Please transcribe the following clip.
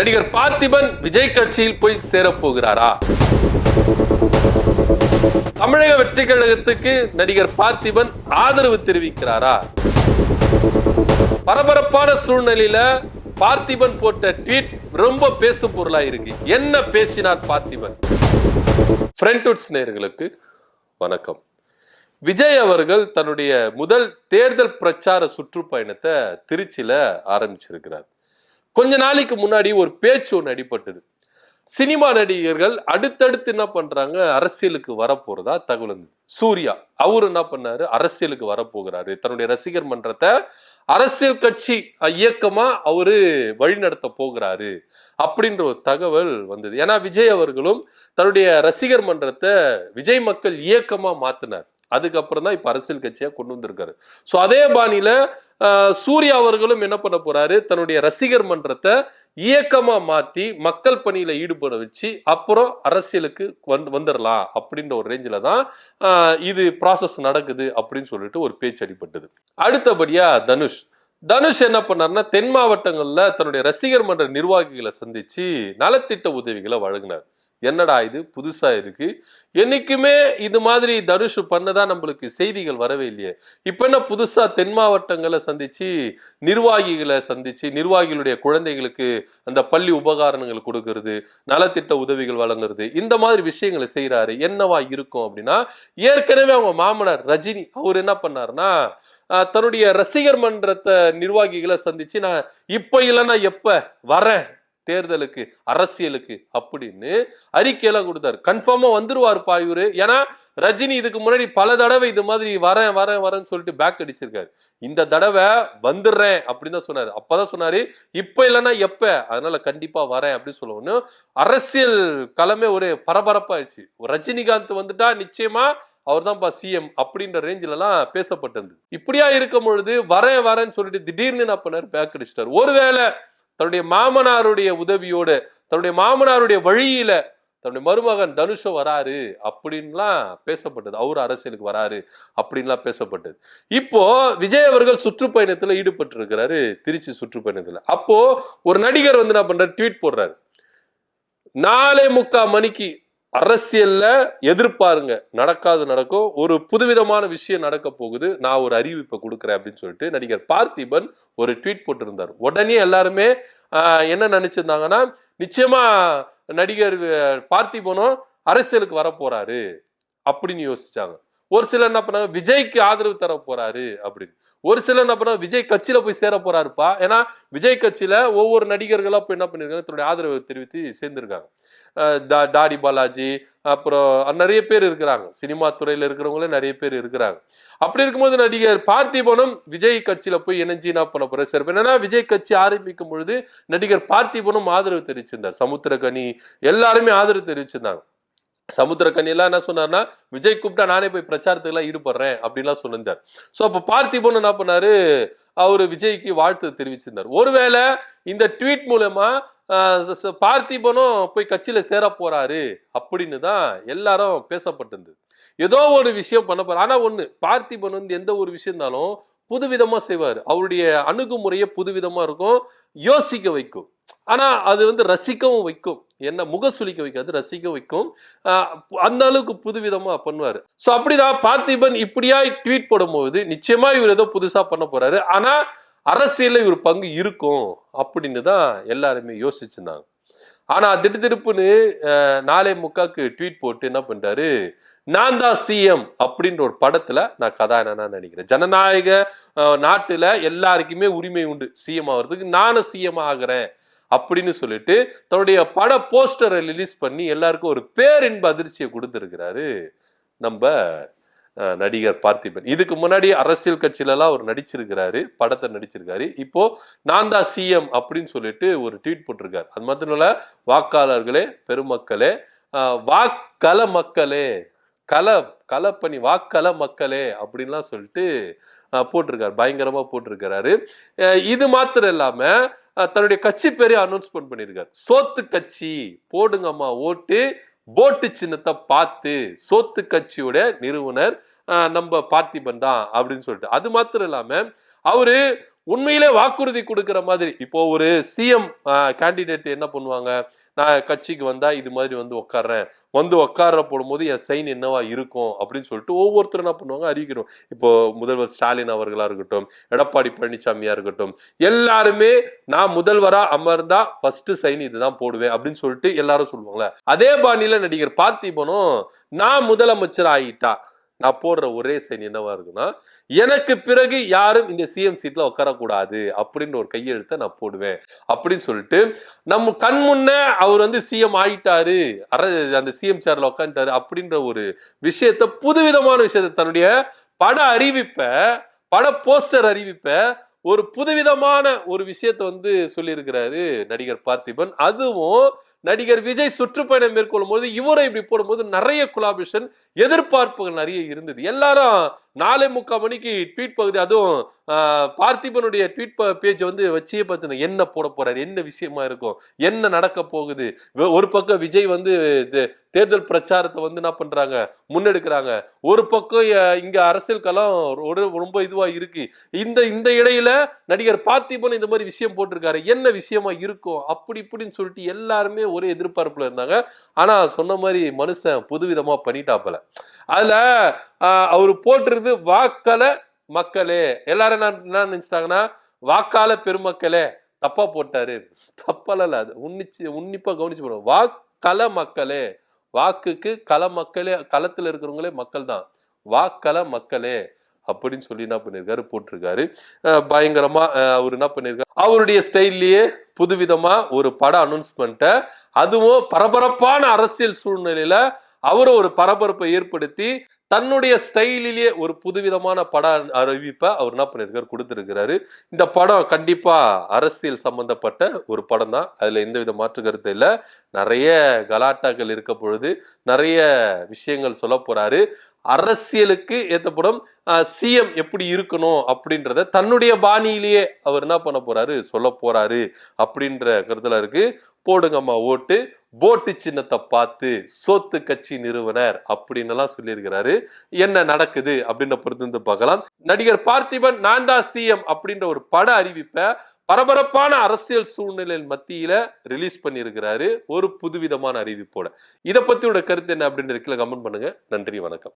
நடிகர் பார்த்திபன் விஜய் கட்சியில் போய் சேரப்போகிறாரா? தமிழக வெற்றி கழகத்துக்கு நடிகர் பார்த்திபன் ஆதரவு தெரிவிக்கிறாரா? பரபரப்பான சூழ்நிலையில பார்த்திபன் போட்ட ட்வீட் ரொம்ப பேசு பொருளா இருக்கு. என்ன பேசினார் பார்த்திபன்? ஃப்ரெண்ட்வுட்ஸ் நேயர்களுக்கு வணக்கம். விஜய் அவர்கள் தன்னுடைய முதல் தேர்தல் பிரச்சார சுற்றுப்பயணத்தை திருச்சியில ஆரம்பிச்சிருக்கிறார். கொஞ்ச நாளைக்கு முன்னாடி ஒரு பேச்சு ஒன்று அடிபட்டது. சினிமா நடிகர்கள் அடுத்தடுத்து என்ன பண்றாங்க? அரசியலுக்கு வரப்போறதா தகவல். சூர்யா அவர் என்ன பண்ணாரு? அரசியலுக்கு வரப்போகிறாரு. தன்னுடைய ரசிகர் மன்றத்தை அரசியல் கட்சி இயக்கமா அவரு வழிநடத்த போகிறாரு அப்படின்ற ஒரு தகவல் வந்தது. ஏன்னா விஜய் அவர்களும் தன்னுடைய ரசிகர் மன்றத்தை விஜய் மக்கள் இயக்கமா மாத்தினார். அதுக்கப்புறம் தான் இப்ப அரசியல் கட்சியா கொண்டு வந்திருக்காரு. ஸோ அதே பாணியில சூர்யா அவர்களும் என்ன பண்ண போறாரு? தன்னுடைய ரசிகர் மன்றத்தை இயக்கமா மாத்தி மக்கள் பணியில ஈடுபட வச்சு அப்புறம் அரசியலுக்கு வந்து வந்துடலாம் அப்படின்ற ஒரு ரேஞ்சில தான் இது ப்ராசஸ் நடக்குது அப்படின்னு சொல்லிட்டு ஒரு பேச்சு அடிபட்டது. அடுத்தபடியா தனுஷ். தனுஷ் என்ன பண்ணாருன்னா தென் மாவட்டங்கள்ல தன்னுடைய ரசிகர் மன்ற நிர்வாகிகளை சந்திச்சு நலத்திட்ட உதவிகளை வழங்கினார். என்னடா இது? புதுசா இருக்கு. என்னைக்குமே இது மாதிரி தனுஷ் பண்ணதான் நம்மளுக்கு செய்திகள் வரவே இல்லையே. இப்ப என்ன புதுசா தென் மாவட்டங்களை சந்திச்சு நிர்வாகிகளை சந்திச்சு நிர்வாகிகளுடைய குழந்தைகளுக்கு அந்த பள்ளி உபகரணங்கள் கொடுக்கறது நலத்திட்ட உதவிகள் வழங்குறது இந்த மாதிரி விஷயங்களை செய்யறாரு என்னவா இருக்கும் அப்படின்னா ஏற்கனவே அவங்க மாமனார் ரஜினி அவர் என்ன பண்ணாருன்னா தன்னுடைய ரசிகர் மன்றத்தை நிர்வாகிகளை சந்திச்சு நான் இப்ப இல்லைன்னா எப்ப? வரேன். தேர்தலுக்கு அரசியலுக்கு அப்படின்னு அறிக்கையெல்லாம் கொடுத்தாரு. கன்ஃபார்மா வந்துருவாருப்பா இவரு. ஏன்னா ரஜினி இதுக்கு முன்னாடி பல தடவை இது மாதிரி வரேன் வரேன் வரேன்னு சொல்லிட்டு பேக் அடிச்சிருக்காரு. இந்த தடவை வந்துடுறேன் அப்படின்னு தான் சொன்னாரு. அப்பதான் சொன்னாரு இப்ப இல்லைன்னா எப்ப? அதனால கண்டிப்பா வரேன் அப்படின்னு சொல்லணும் அரசியல் களமே ஒரு பரபரப்பாயிடுச்சு. ரஜினிகாந்த் வந்துட்டா நிச்சயமா அவர் தான்ப்பா சிஎம் அப்படின்ற ரேஞ்சில எல்லாம் பேசப்பட்டிருந்தது. இப்படியா இருக்கும் பொழுது வரேன் வரேன்னு சொல்லிட்டு திடீர்னு என்ன பண்ணாரு? பேக் அடிச்சிட்டாரு. ஒருவேளை தன்னுடைய மாமனாருடைய உதவியோடு தன்னுடைய மாமனாருடைய வழியில தன்னுடைய மருமகன் தனுஷம் வராரு அப்படின்லாம் பேசப்பட்டது. அவர் அரசியலுக்கு வராரு அப்படின்லாம் பேசப்பட்டது. இப்போ விஜய் அவர்கள் சுற்றுப்பயணத்துல ஈடுபட்டு இருக்கிறாரு திருச்சி சுற்றுப்பயணத்துல. அப்போ ஒரு நடிகர் வந்து என்ன பண்றாரு? ட்வீட் போடுறாரு. நாலே முக்கா மணிக்கு அரசியல்ல எதிர்பாருங்க. நடக்காது நடக்கும். ஒரு புதுவிதமான விஷயம் நடக்க போகுது. நான் ஒரு அறிவிப்பை கொடுக்குறேன் அப்படின்னு சொல்லிட்டு நடிகர் பார்த்திபன் ஒரு ட்வீட் போட்டிருந்தார். உடனே எல்லாருமே என்ன நினைச்சிருந்தாங்கன்னா நிச்சயமா நடிகர் பார்த்திபனும் அரசியலுக்கு வர போறாரு அப்படின்னு யோசிச்சாங்க. ஒரு சிலர் என்ன பண்ணாங்க விஜய்க்கு ஆதரவு தர போறாரு அப்படின்னு. ஒரு சிலர் என்ன பண்ணா விஜய் கட்சியில போய் சேர போறாருப்பா. ஏன்னா விஜய் கட்சியில ஒவ்வொரு நடிகர்களா போய் என்ன பண்ணிருக்காங்க தன்னுடைய ஆதரவை தெரிவித்து சேர்ந்திருக்காங்க. தா- தாடி பாலாஜி அப்புறம் நிறைய பேர் இருக்கிறாங்க. சினிமா துறையில் இருக்கிறவங்களே நிறைய பேர் இருக்கிறாங்க. அப்படி இருக்கும்போது நடிகர் பார்த்திபனும் விஜய் கட்சியில போய் இணைஞ்சு என்ன பண்ண போற சிறப்பு என்னன்னா விஜய் கட்சி ஆரம்பிக்கும் பொழுது நடிகர் பார்த்திபனும் ஆதரவு தெரிவிச்சிருந்தார். சமுத்திரகனி எல்லாருமே ஆதரவு தெரிவிச்சிருந்தாங்க. சமுத்திரக்கனி எல்லாம் என்ன சொன்னார்னா விஜய் கூப்பிட்டா நானே போய் பிரச்சாரத்துக்குலாம் ஈடுபடுறேன் அப்படின்லாம் சொல்லியிருந்தார். ஸோ அப்போ பார்த்திபன் என்ன பண்ணாரு? அவர் விஜய்க்கு வாழ்த்து தெரிவிச்சிருந்தார். ஒருவேளை இந்த ட்வீட் மூலமா பார்த்திபனும் போய் கட்சியில் சேர போறாரு அப்படின்னு தான் எல்லாரும் பேசப்பட்டிருந்தது. ஏதோ ஒரு விஷயம் பண்ண போறாரு. ஆனா ஒண்ணு பார்த்திபன் வந்து எந்த ஒரு விஷயம் இருந்தாலும் புதுவிதமா செய்வார். அவருடைய அணுகுமுறையே புதுவிதமா இருக்கும் யோசிக்க வைக்கும். ஆனா அது வந்து ரசிக்கவும் வைக்கும். என்ன முகசுளிக்க வைக்காது ரசிக்க வைக்கும். அந்த அளவுக்கு புதுவிதமா பண்ணுவார். ஸோ அப்படிதான் பார்த்திபன் இப்படியா ட்வீட் போடும்போது நிச்சயமா இவர் ஏதோ புதுசா பண்ண போறாரு. ஆனா அரசியலில் இவர் பங்கு இருக்கும் அப்படின்னு தான் எல்லாருமே யோசிச்சிருந்தாங்க. ஆனால் திடுதிடுப்புன்னு அஹ், நாளை முக்காக்கு ட்வீட் போட்டு என்ன பண்ணிட்டாரு நான் தான் சிஎம் அப்படின்ற ஒரு படத்தில் நான் கதாநாயகனா நினைக்கிறேன். ஜனநாயக நாட்டில் எல்லாருக்குமே உரிமை உண்டு சிஎம் ஆகிறதுக்கு. நானும் சிஎம் ஆகிறேன் அப்படின்னு சொல்லிட்டு தன்னுடைய பட போஸ்டரை ரிலீஸ் பண்ணி எல்லாருக்கும் ஒரு பேரின்ப அதிர்ச்சியை கொடுத்துருக்கிறாரு நம்ம நடிகர் பார்த்திபன். இதுக்கு முன்னாடி அரசியல் கட்சியிலலாம் அவர் நடிச்சிருக்கிறாரு படத்தை நடிச்சிருக்காரு. இப்போ நான் தான் சிஎம் அப்படின்னு சொல்லிட்டு ஒரு ட்வீட் போட்டிருக்காரு. அது மாத்திரம் இல்ல வாக்காளர்களே பெருமக்களே வாக்கல வாக்கள மக்களே கல கலப்பணி வாக்கள மக்களே அப்படின்லாம் சொல்லிட்டு போட்டிருக்காரு. பயங்கரமா போட்டிருக்கிறாரு. இது மாத்திரம் இல்லாம தன்னுடைய கட்சி பேரையும் அனௌன்ஸ்மெண்ட் பண்ணியிருக்காரு சோத்து கட்சி போடுங்கம்மா ஓட்டு போட்டு சின்னத்தை பார்த்து சோத்து கட்சியோட நிறுவனர் நம்ம பார்த்திபன் தான் அப்படின்னு சொல்லிட்டு. அது மாத்திரம் இல்லாம அவரு உண்மையிலே வாக்குறுதி கொடுக்குற மாதிரி. இப்போ ஒரு சிஎம் கேண்டிடேட் என்ன பண்ணுவாங்க? நான் கட்சிக்கு வந்தா இது மாதிரி வந்து உட்கார்றேன் வந்து உட்கார போடும்போது என் சைன் என்னவா இருக்கும்? அப்படின்னு சொல்லிட்டு ஒவ்வொருத்தரும் என்ன பண்ணுவாங்க? அறிவிக்கணும் இப்போ முதல்வர் ஸ்டாலின் அவர்களா இருக்கட்டும் எடப்பாடி பழனிசாமியா இருக்கட்டும் எல்லாருமே நான் முதல்வரா அமர்ந்தா ஃபர்ஸ்ட் சைன் இதுதான் போடுவேன் அப்படின்னு சொல்லிட்டு எல்லாரும் சொல்லுவாங்களே. அதே பாணியில நடிகர் பார்த்திபனும் நான் முதலமைச்சர் ஆகிட்டா நான் போடுற ஒரே சைன் என்னவா இருக்குன்னா எனக்கு பிறகு யாரும் இந்த சிஎம் சீட்ல உட்காரக்கூடாது அப்படின்ற ஒரு கையெழுத்தை நான் போடுவேன். அப்படின்னு சொல்லிட்டு நம்ம கண் முன்ன அவர் வந்து சிஎம் ஆயிட்டாரு அர அந்த சிஎம் சேர்ல உட்காந்துட்டாரு அப்படின்ற ஒரு விஷயத்த புதுவிதமான விஷயத்த தன்னுடைய பட அறிவிப்ப பட போஸ்டர் அறிவிப்ப ஒரு புதுவிதமான ஒரு விஷயத்த வந்து சொல்லியிருக்கிறாரு நடிகர் பார்த்திபன். அதுவும் நடிகர் விஜய் சுற்றுப்பயணம் மேற்கொள்ளும் போது இவரை இப்படி போடும்போது நிறைய குலாபிஷன் எதிர்பார்ப்புகள் நிறைய இருந்தது. எல்லாரும் நாலே முக்கால் மணிக்கு ட்வீட் பகுதி அதுவும் பார்த்திபனுடைய ட்வீட் பேஜ் வந்து வச்சே பார்த்து என்ன போட போறாரு? என்ன விஷயமா இருக்கும்? என்ன நடக்க போகுது? ஒரு பக்கம் விஜய் வந்து தேர்தல் பிரச்சாரத்தை வந்து என்ன பண்றாங்க? முன்னெடுக்கிறாங்க. ஒரு பக்கம் இங்க அரசியல் களம் ஒரு ரொம்ப இதுவா இருக்கு. இந்த இந்த இடையில நடிகர் பார்த்திபன் இந்த மாதிரி விஷயம் போட்டிருக்காரு. என்ன விஷயமா இருக்கும் அப்படி இப்படின்னு சொல்லிட்டு எல்லாருமே ஒரே எதிர்பார்ப்புல இருந்தாங்க. ஆனா சொன்ன மாதிரி மனுஷன் புதுவிதமா பண்ணிட்டாப்பல. அதில் அவர் போட்டிருது வாக்கல மக்களே. எல்லாரும் என்ன என்ன நினைச்சிட்டாங்கன்னா வாக்கால பெருமக்களே தப்பா போட்டாரு. தப்பல அது உன்னிச்சு உன்னிப்பா கவனிச்சு போடுவோம் வாக்கள மக்களே வாக்குக்கு கள மக்களே களத்துல இருக்கிறவங்களே மக்கள் தான். வாக்கல மக்களே அப்படின்னு சொல்லி என்ன பண்ணியிருக்காரு போட்டிருக்காரு. பயங்கரமா அவர் என்ன பண்ணியிருக்காரு அவருடைய ஸ்டைல்லையே புதுவிதமா ஒரு பட அனௌன்ஸ்மெண்ட்டை அதுவும் பரபரப்பான அரசியல் சூழ்நிலையில அவரும் ஒரு பரபரப்பை ஏற்படுத்தி தன்னுடைய ஸ்டைலிலேயே ஒரு புதுவிதமான பட அறிவிப்பை அவர் என்ன பண்ணியிருக்காரு கொடுத்துருக்கிறாரு. இந்த படம் கண்டிப்பாக அரசியல் சம்பந்தப்பட்ட ஒரு படம் தான். அதில் எந்த வித மாற்று கருத்து இல்லை. நிறைய கலாட்டாக்கள் இருக்க பொழுது நிறைய விஷயங்கள் சொல்ல போகிறாரு அரசியலுக்கு ஏற்றப்படும் சிஎம் எப்படி இருக்கணும் அப்படின்றத தன்னுடைய பாணியிலேயே அவர் என்ன பண்ண போகிறாரு சொல்ல போகிறாரு அப்படின்ற கருத்தில் இருக்குது போடுங்கம்மா ஓட்டு. போட்டு சின்னத்தை பார்த்து சொத்து கட்சி நிறுவனர் அப்படின்னு எல்லாம் சொல்லியிருக்கிறாரு. என்ன நடக்குது அப்படின்ற பொறுத்து வந்து பார்க்கலாம். நடிகர் பார்த்திபன் நான் தான் சிஎம் அப்படின்ற ஒரு பட அறிவிப்பை பரபரப்பான அரசியல் சூழ்நிலையில் மத்தியில ரிலீஸ் பண்ணியிருக்கிறாரு. ஒரு புதுவிதமான அறிவிப்போட. இதை பத்தியோட கருத்து என்ன அப்படின்றது கீழே கமெண்ட் பண்ணுங்க. நன்றி வணக்கம்.